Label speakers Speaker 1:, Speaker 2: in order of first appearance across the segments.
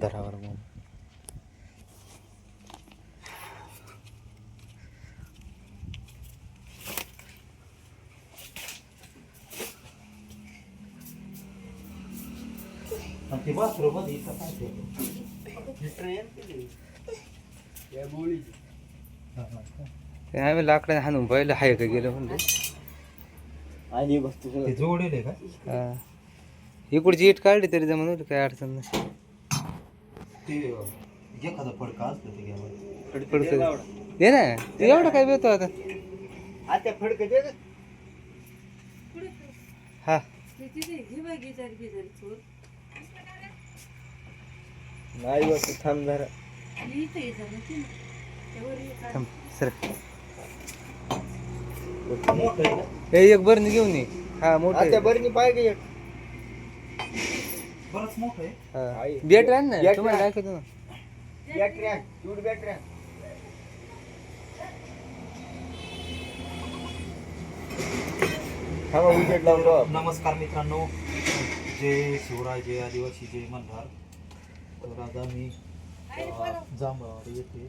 Speaker 1: धरावर मग.
Speaker 2: ते इथं काय
Speaker 1: आम्ही लाकडं हाणून पाहिलं हाय का गेलं म्हणलं.
Speaker 3: आणि वस्तू
Speaker 2: ते जोडेल आहे का.
Speaker 1: इकडची इट काढली तरी जमून काय अडचण नाही.
Speaker 2: ते अं, एखादं फडका असलं ते घ्यावं.
Speaker 1: पडतं दे ना. ते एवढं काय बेतो आता?
Speaker 3: आता फडक दे गं.
Speaker 1: हा.
Speaker 3: नाही थांब जरा.
Speaker 1: थांब सर
Speaker 2: मोठं आहे का?
Speaker 1: हे एक बरणी घेऊन ये. हा मोठं
Speaker 3: आता
Speaker 1: आहे.
Speaker 3: बरं पाहिजे एक.
Speaker 2: बरंच मोठं आहे.
Speaker 1: हा. ना तुम्हाला. दाखवतो
Speaker 3: बॅटरी बॅटरी. थांबा लावून.
Speaker 2: नमस्कार मित्रांनो. जय शिवराय जय आदिवासी जय मल्हार तर आज आम्ही अं, जांभळवाडी येथे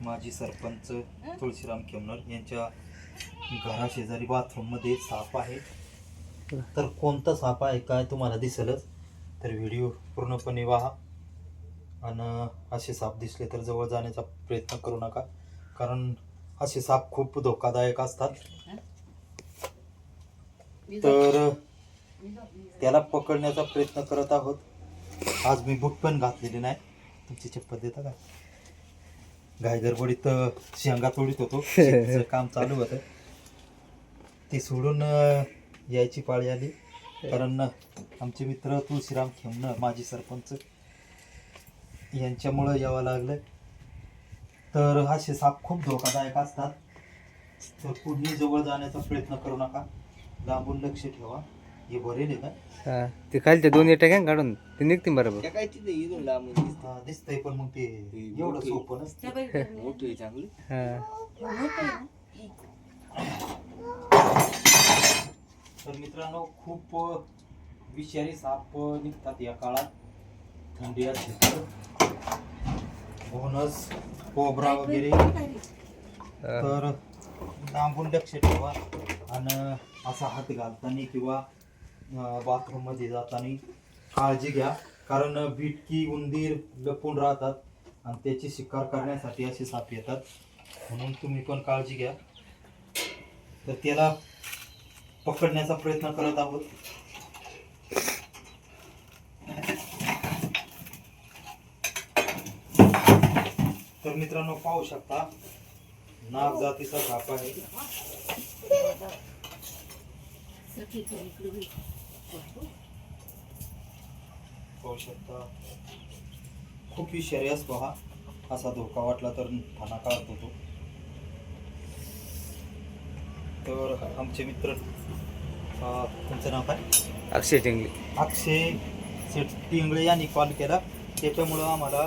Speaker 2: माजी सरपंच तुळशीराम खेमनर यांच्या घराशेजारी बाथरूममध्ये साप आहे. तर कोणता साप आहे काय तुम्हाला दिसेलच? तर व्हिडिओ पूर्णपणे पहा आणि असे साप दिसले तर जवळ जाण्याचा प्रयत्न करू नका. कारण असे साप खूप धोकादायक असतात. तर त्याला पकडण्याचा प्रयत्न करत आहोत. आज मी बूट पण घातलेले नाही. तुमची चप्पल देता का? गडबडीत अं, शेंगा तोडीत होतो. काम चालू होतं. ते सोडून यायची पाळी आली. कारण आमचे मित्र तुळशीराम खेमणं माजी सरपंच यांच्यामुळं यावं लागलं तर असे साप खूप धोकादायक असतात. तर कुणी जवळ जाण्याचा प्रयत्न करू नका. लांबून लक्ष ठेवा. हे बरेल आहे का?
Speaker 1: हा ते खालच्या दोन इटा घ्या काढून. ते निघतील बरोबर.
Speaker 3: त्या काय तिथे इथून लांब दिसतं.
Speaker 2: हा, दिसतंय पण मग ते एवढं. सोपं नसतं.
Speaker 3: मोठं आहे चांगलं.
Speaker 1: हा.
Speaker 2: तर मित्रांनो खूप विषारी साप निघतात या काळात. थंडी असली तर. बोनस कोबरा वगैरे. तर लांबून लक्ष ठेवा आणि असा हात घालताना किंवा बाथरूममध्ये जाताना काळजी घ्या. कारण बिटकी उंदीर लपून राहतात आणि त्याची शिकार करण्यासाठी असे साप येतात. म्हणून तुम्ही पण काळजी घ्या. तर त्याला पकडण्याचा प्रयत्न करत आहोत. तर मित्रांनो पाहू शकता नाग जातीचा साप आहे. पाहू शकता खूप विषारी असतो हा असा धोका वाटला तर ठाणा काढत होतो. तर आमचे मित्र तुमचं नाव काय?
Speaker 1: अक्षय टिंगली.
Speaker 2: अक्षय शेट्टी इंगळे यांनी कॉल केला. त्याच्यामुळं आम्हाला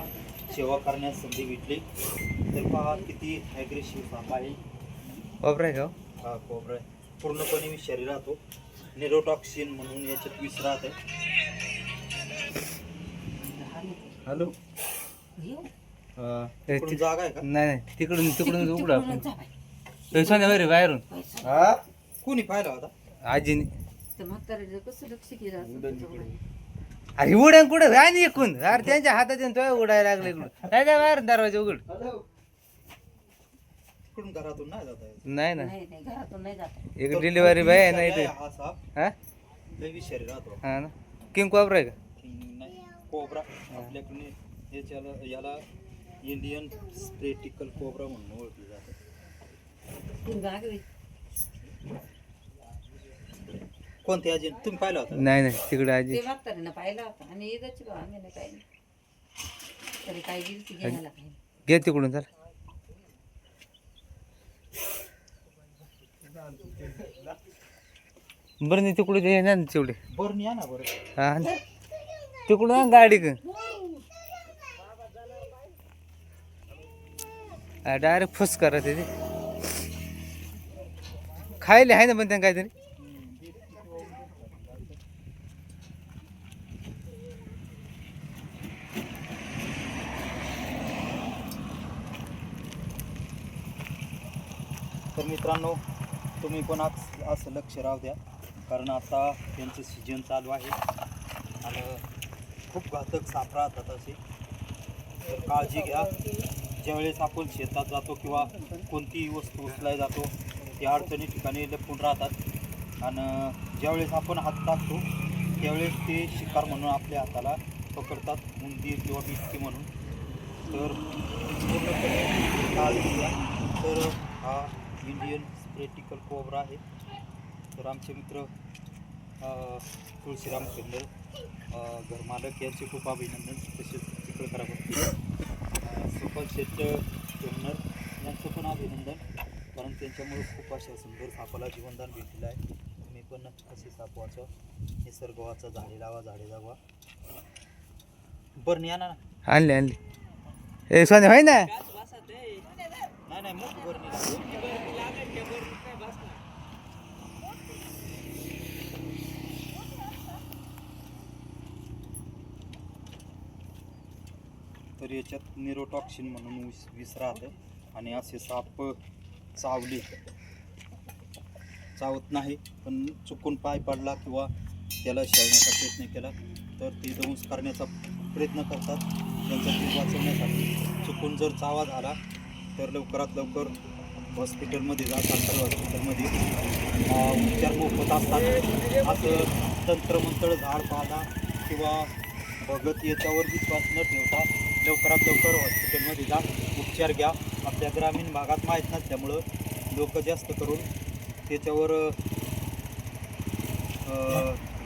Speaker 2: सेवा करण्यास संधी भेटली. तर पहा किती ॲग्रेसिव्ह साप आहे.
Speaker 1: वापराय का हो?
Speaker 2: हा कोबरा आहे. पूर्णपणे विषारी राहतो. निरोटॉक्सिन म्हणून याच्यात विष राहते हॅलो.
Speaker 1: ए,
Speaker 2: इकडून
Speaker 1: ति-
Speaker 2: जागा आहे का?
Speaker 1: नाही नाही. तिकडून तिकडून उघडा आपण. बाहेरून.
Speaker 3: हा
Speaker 2: कोणी पाहिला होता
Speaker 1: आजीने.
Speaker 4: तर म्हाताऱ्याचं कसं लक्ष केलं असं?
Speaker 1: अरे उड्या कुठं? आणि एकूण. अरे त्यांच्या हातात येऊन तो उडायला लागले इकडून. काय काय बाहेर? दरवाजा उघड.
Speaker 2: इकडून घरातून नाही जाता येत.
Speaker 1: नाही ना.
Speaker 4: नाही नाही घरातून नाही जात
Speaker 1: एक डिलिव्हरी बाय आहे नाही ते
Speaker 2: आहे हा साप
Speaker 1: हा?
Speaker 2: लय विषारी राहतो.
Speaker 1: हा ना. किंग वापराय का?
Speaker 2: हम्म, नाही. कोबरा आपल्याकडे याच्याला याला इंडियन स्प्रेटिकल कोबरा म्हणून ओळखलं जातं.
Speaker 4: ती.
Speaker 2: कोणते अजून तुम्ही पाहिला होता?
Speaker 1: नाही नाही तिकडे आजी.
Speaker 4: ते म्हाताऱ्यानं पाहिला होता. आणि आम्ही नाही पाहिलं. तरी काय गेली ती घ्यायला पाहिजे
Speaker 1: घे तिकडून चल. बरं नाही तिकडे ते ना तेवढे.
Speaker 2: बरं या ना बरं.
Speaker 1: हा ना. तिकडून आण गाडी क डायरेक्ट फुस करत आहे ते. खायले आहे ना पण त्यांना काहीतरी?
Speaker 2: तर मित्रांनो तुम्ही पण आज असं लक्ष राहू द्या कारण आता त्यांचं सीजन चालू आहे. आणि खूप घातक साप राहतात असे. तर काळजी घ्या. ज्यावेळेस आपण शेतात जातो किंवा कोणतीही वस्तू उचलाय जातो त्या अडचणी ठिकाणी लपून राहतात. आणि ज्यावेळेस आपण हात टाकतो त्यावेळेस ते शिकार म्हणून आपल्या हाताला पकडतात उंदीर किंवा बिटकी म्हणून. तर पूर्णपणे काळजी घ्या तर हा इंडियन स्प्रेटिकल कोबरा आहे. तर आमचे मित्र तुळशीराम सुंदर घरमालक यांचे खूप अभिनंदन. तसेच चिखलकरापती सुपल शेट खेमनर यांचं पण अभिनंदन. कारण त्यांच्यामुळे खूप अशा सुंदर सापाला जीवनदान भेटलेलं आहे. तुम्ही पण असे साप वाचा निसर्ग वाचा झाडे लावा झाडे लावा बरं या ना.
Speaker 1: आणले आणले. ए सोने होय ना?
Speaker 2: तर याच्यात निरोटॉक्सिन म्हणून विस विष राहतं आणि असे साप चावली. चावत नाही पण चुकून पाय पडला किंवा त्याला शेळण्याचा प्रयत्न केला तर ते दंश करण्याचा प्रयत्न करतात. त्यांचा जीव वाचवण्यासाठी चुकून जर चावा झाला तर लवकरात लवकर हॉस्पिटलमध्ये जा सरकारी हॉस्पिटलमध्ये. उपचार मोफत असतात. असं तंत्रमंत्र झाड पाला किंवा भगत याच्यावर विश्वास न ठेवता लवकरात लवकर हॉस्पिटलमध्ये जा उपचार घ्या. आपल्या ग्रामीण भागात माहीत नसल्यामुळं लोक जास्त करून त्याच्यावर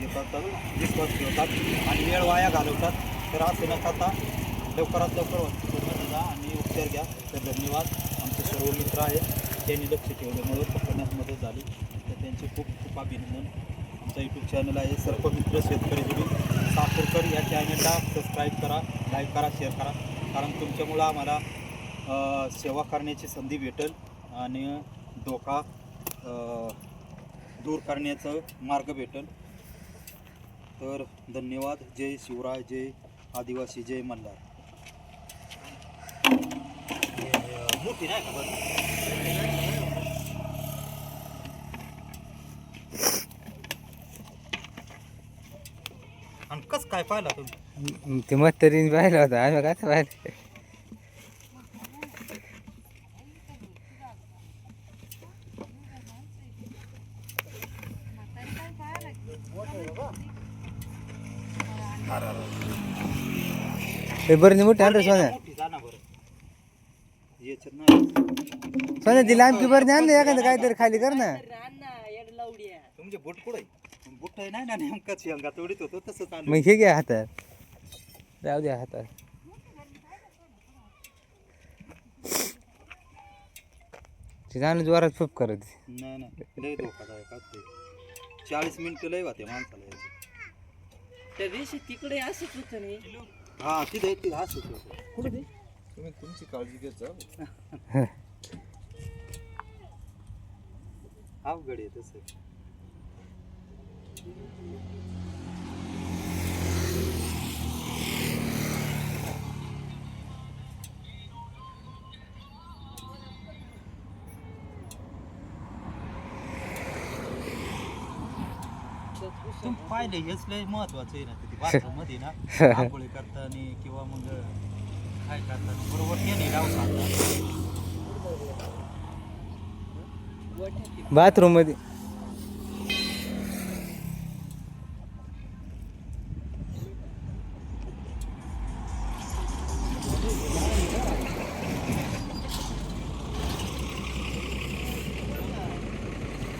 Speaker 2: येतात विश्वास ठेवतात आणि वेळ वाया घालवतात. तर असं न करता लवकरात लवकर पूर्ण जा आणि उपचार घ्या. तर धन्यवाद. आमचे सर्व मित्र आहेत. त्यांनी लक्ष ठेवल्यामुळे पकडण्यास मदत झाली. तर त्यांचे खूप खूप अभिनंदन. आमचा यूट्यूब चॅनल आहे सर्पमित्र शेतकरी जुडी साखरकर या चॅनलला सबस्क्राईब करा लाईक करा शेअर करा. कारण तुमच्यामुळं आम्हाला सेवा करण्याची संधी भेटेल आणि धोका दूर करण्याचं मार्ग भेटेल. तर धन्यवाद. जय शिवराय. जय आदिवासी. जय मल्हार हे, अ, मोठी नाही का बरं? आणि कसं काय पाहिला तुम्ही?
Speaker 1: ते म्हातारीने पाहिलं होतं. आम्ही काय पाहिलं? बरं मोठी
Speaker 2: जा ना बरं याच्यात नाही
Speaker 1: सोन्या ती लांबकी बरं आणलं एखादं काहीतरी खाली कर ना.
Speaker 2: तुमचे बुट कुठे बुट नाही ना नेमकाच शेंगा तोडीत होतो तसं चालू
Speaker 1: मग हे घ्या हातात. जाऊ द्या हातात. ते जाणं जोरात फुप करत
Speaker 2: नाही नाही लय धोकादायक असते चाळीस मिनिटं लय होते माणसाला
Speaker 5: त्या दिवशी तिकडे असंच होतं नाही
Speaker 2: हा तिथे असंच होतं.
Speaker 3: तुम्ही तुमची काळजी घेत जा.
Speaker 2: अवघड आहे तसं. पाहिले हेच लय महत्वाचं आहे ना ते बाथरूममध्ये ना आंघोळी करताना किंवा मग काय करतात? बरोबर सांगतात
Speaker 1: बाथरूममध्ये.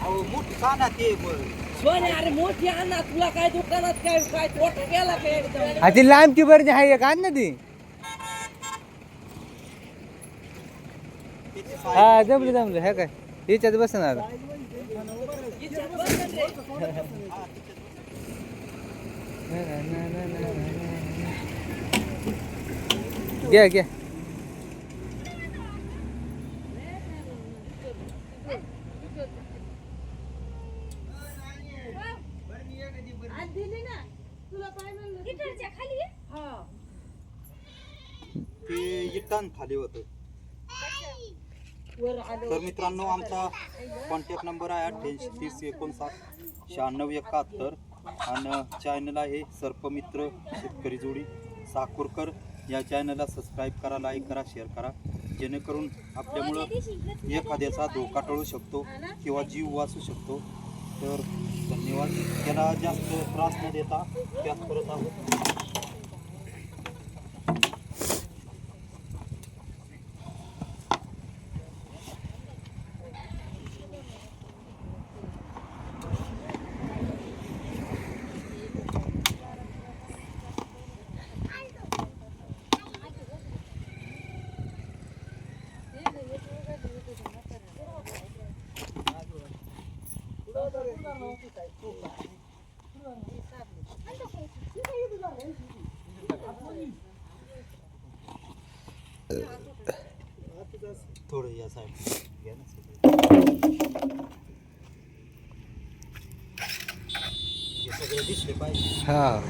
Speaker 2: अहो मोठी
Speaker 5: आणा तुला काय दुकानात काय काय तोटा गेला काय एकदम?
Speaker 1: ती लांबकी बरं आहे एक आण ना ती. हा जमलं जमलं. हे काय? याच्यात आता घ्या घ्या.
Speaker 2: ते इटान खाली होतं. तर मित्रांनो आमचा कॉन्टॅक्ट नंबर आहे अठ्ठ्याऐंशी तीस एकोणसाठ शहाण्णव एकाहत्तर. आणि चॅनल आहे सर्पमित्र शेतकरी जोडी. साकोरकर या चॅनलला सबस्क्राईब करा लाईक करा शेअर करा. जेणेकरून आपल्यामुळं एखाद्याचा धोका टळू शकतो किंवा जीव वाचू शकतो. तर धन्यवाद. त्याला जास्त त्रास न देता त्यात करत आहोत. थोडं या साईड घ्या ना सगळं. हे दिसले पाहिजे.
Speaker 1: हा.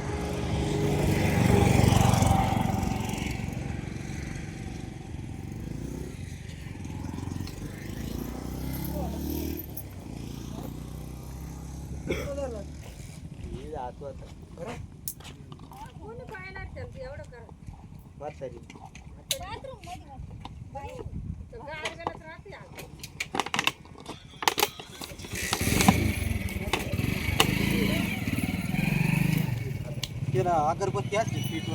Speaker 2: त्याला अगरबत्ती असली पेटून